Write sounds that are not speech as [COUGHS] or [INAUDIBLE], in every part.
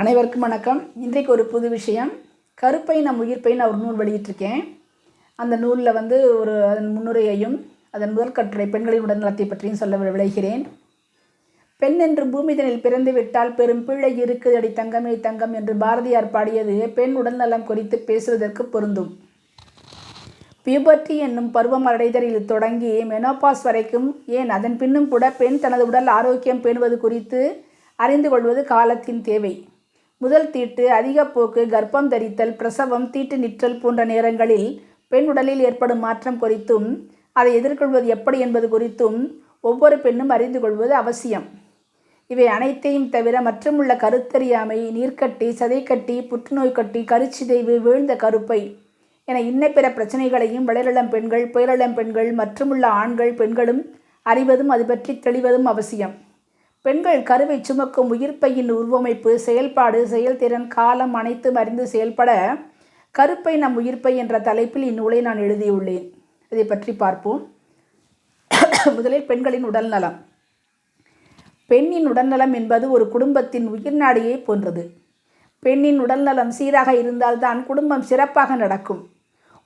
அனைவருக்கும் வணக்கம். இன்றைக்கு ஒரு புது விஷயம். கருப்பை நம் உயிர்ப்பை நான் ஒரு நூல் வெளியிட்டிருக்கேன். அந்த நூலில் வந்து ஒரு அதன் முன்னுரையையும் அதன் முதல் கட்டுரை பெண்களின் உடல்நலத்தை பற்றியும் சொல்ல விளைகிறேன். பெண் என்று பூமிதனில் பிறந்து விட்டால் பெரும் பிள்ளை இருக்குது. அடி தங்கமே தங்கம் என்று பாரதியார் பாடியது பெண் உடல்நலம் குறித்து பேசுவதற்கு பொருந்தும். பியூபர்டி என்னும் பருவம் அடைதலில் தொடங்கி மெனோபாஸ் வரைக்கும் ஏன் அதன் பின்னும் கூட பெண் தனது உடல் ஆரோக்கியம் பேணுவது குறித்து அறிந்து கொள்வது காலத்தின் தேவை. முதல் தீட்டு அதிக போக்கு கர்ப்பம் தரித்தல் பிரசவம் தீட்டு நிற்றல் போன்ற நேரங்களில் பெண் உடலில் ஏற்படும் மாற்றம் குறித்தும் அதை எதிர்கொள்வது எப்படி என்பது குறித்தும் ஒவ்வொரு பெண்ணும் அறிந்து கொள்வது அவசியம். இவை அனைத்தையும் தவிர மற்றுமுள்ள கருத்தறியாமை நீர்க்கட்டி சதைக்கட்டி புற்றுநோய் கட்டி கருச்சிதைவு வீழ்ந்த கருப்பை என இன்ன பிற பிரச்சனைகளையும் வளரிளம் பெண்கள் பேரிளம் பெண்கள் மற்றுமுள்ள ஆண்கள் பெண்களும் அறிவதும் அது பற்றி தெளிவதும் அவசியம். பெண்கள் கருவை சுமக்கும் உயிர்ப்பையின் உருவமைப்பு செயல்பாடு செயல்திறன் காலம் அனைத்தும் அறிந்து செயல்பட கருப்பை நம் உயிர்ப்பை என்ற தலைப்பில் இந்நூலை நான் எழுதியுள்ளேன். இதை பற்றி பார்ப்போம். [COUGHS] முதலில் பெண்களின் உடல்நலம் பெண்ணின் உடல்நலம் என்பது ஒரு குடும்பத்தின் உயிர்நாடியை போன்றது. பெண்ணின் உடல்நலம் சீராக இருந்தால்தான் குடும்பம் சிறப்பாக நடக்கும்.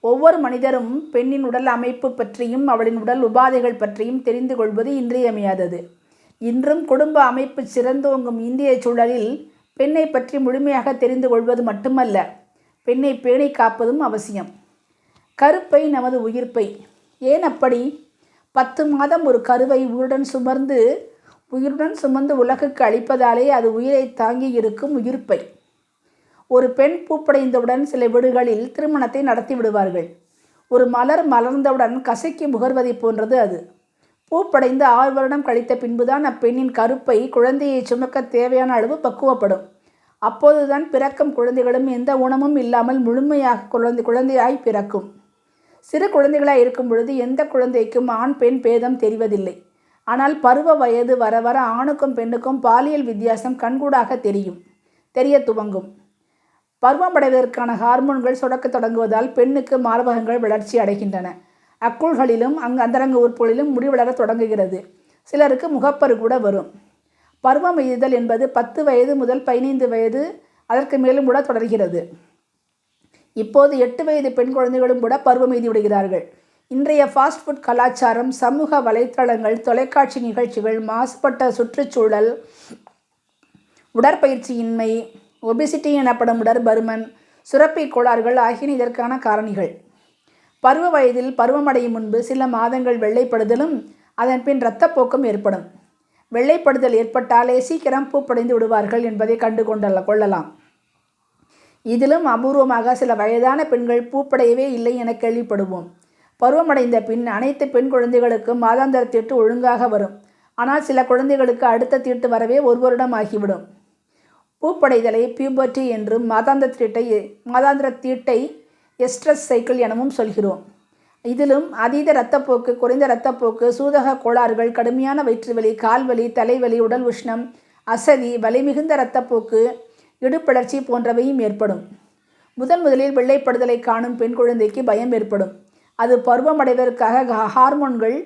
ஒவ்வொரு மனிதரும் பெண்ணின் உடல் அமைப்பு பற்றியும் அவளின் உடல் உபாதைகள் பற்றியும் தெரிந்து கொள்வது இன்றியமையாதது. இன்றும் குடும்ப அமைப்பு சிறந்தோங்கும் இந்திய சூழலில் பெண்ணை பற்றி முழுமையாக தெரிந்து கொள்வது மட்டுமல்ல பெண்ணை பேணி காப்பதும் அவசியம். கருப்பை நமது உயிர்ப்பை. ஏன் அப்படி? பத்து மாதம் ஒரு கருவை உயிருடன் சுமர்ந்து உயிருடன் சுமந்து உலகுக்கு அளிப்பதாலே அது உயிரை தாங்கி இருக்கும் உயிர்ப்பை. ஒரு பெண் பூப்படைந்தவுடன் சில வீடுகளில் திருமணத்தை நடத்தி விடுவார்கள். ஒரு மலர் மலர்ந்தவுடன் கசைக்கு முகர்வதை போன்றது அது. பூப்படைந்து ஆறு வருடம் கழித்த பின்புதான் அப்பெண்ணின் கருப்பை குழந்தையை சுமக்க தேவையான அளவு பக்குவப்படும். அப்போதுதான் பிறக்கும் குழந்தைகளும் எந்த உணவும் இல்லாமல் முழுமையாக குழந்தை குழந்தையாய் பிறக்கும். சிறு குழந்தைகளாய் இருக்கும் பொழுது எந்த குழந்தைக்கும் ஆண் பெண் பேதம் தெரிவதில்லை. ஆனால் பருவ வயது வர வர ஆணுக்கும் பெண்ணுக்கும் பாலியல் வித்தியாசம் கண்கூடாக தெரியும். தெரிய துவங்கும். பருவமடைவதற்கான ஹார்மோன்கள் சுடக்கத் தொடங்குவதால் பெண்ணுக்கு மார்பகங்கள் வளர்ச்சி அடைகின்றன. அக்குள்களிலும் அங்கு அந்தரங்க உறுப்புகளிலும் முடிவளர தொடங்குகிறது. சிலருக்கு முகப்பரு கூட வரும். பருவம் எய்தல் என்பது பத்து வயது முதல் பதினைந்து வயது அதற்கு மேலும் கூட தொடர்கிறது. இப்போது எட்டு வயது பெண் குழந்தைகளும் கூட பருவம் எய்தி விடுகிறார்கள். இன்றைய ஃபாஸ்ட் ஃபுட் கலாச்சாரம் சமூக வலைத்தளங்கள் தொலைக்காட்சி நிகழ்ச்சிகள் மாசுபட்ட சுற்றுச்சூழல் உடற்பயிற்சியின்மை ஒபிசிட்டி எனப்படும் உடற்பருமன் சுரப்பை கோளாறுகள் ஆகியன இதற்கான காரணிகள். பருவ வயதில் பருவமடையும் முன்பு சில மாதங்கள் வெள்ளைப்படுதலும் அதன் பின் இரத்தப்போக்கும் ஏற்படும். வெள்ளைப்படுதல் ஏற்பட்டாலே சீக்கிரம் பூப்படைந்து விடுவார்கள் என்பதை கண்டு கொண்டல்ல கொள்ளலாம். இதிலும் அபூர்வமாக சில வயதான பெண்கள் பூப்படையவே இல்லை என கேள்விப்படுவோம். பருவமடைந்த பின் அனைத்து பெண் குழந்தைகளுக்கும் மாதாந்திர தீட்டு ஒழுங்காக வரும். ஆனால் சில குழந்தைகளுக்கு அடுத்த தீட்டு வரவே ஒரு வருடம் ஆகிவிடும். பூப்படைதலை பியூபர்ட்டி என்றும் மாதாந்திர தீட்டை மாதாந்திர தீட்டை எஸ்ட்ரஸ் சைக்கிள் எனவும் சொல்கிறோம். இதிலும் அதீத இரத்தப்போக்கு குறைந்த இரத்தப்போக்கு சூதக கோளாறுகள் கடுமையான வயிற்றுவலி கால்வலி தலைவலி உடல் உஷ்ணம் அசதி வலிமிகுந்த இரத்தப்போக்கு இடுப்பளர்ச்சி போன்றவையும் ஏற்படும். முதன் முதலில் வெள்ளைப்படுதலை காணும் பெண் குழந்தைக்கு பயம் ஏற்படும். அது பருவமடைவதற்காக ஹார்மோன்கள்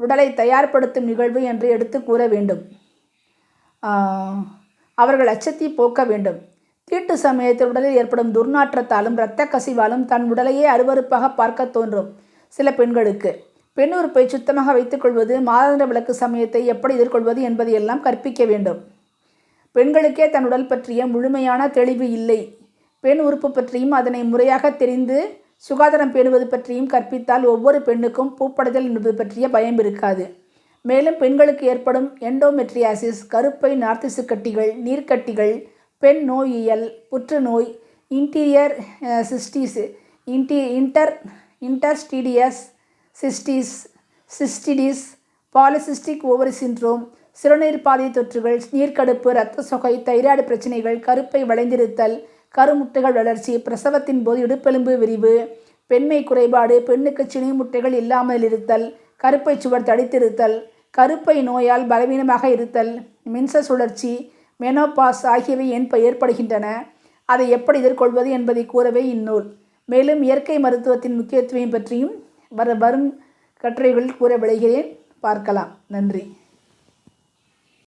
உடலை தயார்படுத்தும் நிகழ்வு என்று எடுத்து கூற வேண்டும். அவர்கள் அச்சத்தை போக்க வேண்டும். இருட்டு சமயத்தில் உடலில் ஏற்படும் துர்நாற்றத்தாலும் இரத்த கசிவாலும் தன் உடலையே அருவறுப்பாக பார்க்க தோன்றும். சில பெண்களுக்கு பெண் உறுப்பை சுத்தமாக வைத்துக்கொள்வது மாதாந்திர விளக்கு சமயத்தை எப்படி எதிர்கொள்வது என்பதையெல்லாம் கற்பிக்க வேண்டும். பெண்களுக்கே தன் உடல் பற்றிய முழுமையான தெளிவு இல்லை. பெண் உறுப்பு பற்றியும் அதனை முறையாக தெரிந்து சுகாதாரம் பேணுவது பற்றியும் கற்பித்தால் ஒவ்வொரு பெண்ணுக்கும் பூப்படைதல் என்பது பற்றிய பயம் இருக்காது. மேலும் பெண்களுக்கு ஏற்படும் எண்டோமெட்ரியாசிஸ் கருப்பை நார்த்திசு கட்டிகள் நீர்க்கட்டிகள் பெண் நோயியல் புற்றுநோய் interior cystitis into inter interstitial cystitis cystitis polycystic ovary syndrome சிறுநீர் பாதை தொற்றுகள் நீர்க்கடுப்பு இரத்த சொகை தைராய்டு பிரச்சனைகள் கருப்பை வளைந்திருத்தல் கருமுட்டைகள் வளர்ச்சி பிரசவத்தின் போது இடுப்பெலும்பு விரிவு பெண்மை குறைபாடு பெண்ணுக்கு சினி முட்டைகள் இல்லாமல் இருத்தல் கருப்பை சுவர் தடித்திருத்தல் கருப்பை நோயால் பலவீனமாக இருத்தல் மின்ச சுழற்சி மெனோபாஸ் ஆகியவை ஏன் ஏற்படுகின்றன. அதை எப்படி எதிர்கொள்வது என்பதை கூறவே இந்நூல். மேலும் இயற்கை மருத்துவத்தின் முக்கியத்துவம் பற்றியும் வர வரும் கட்டுரைகளில் கூற விளைகிறேன் பார்க்கலாம். நன்றி.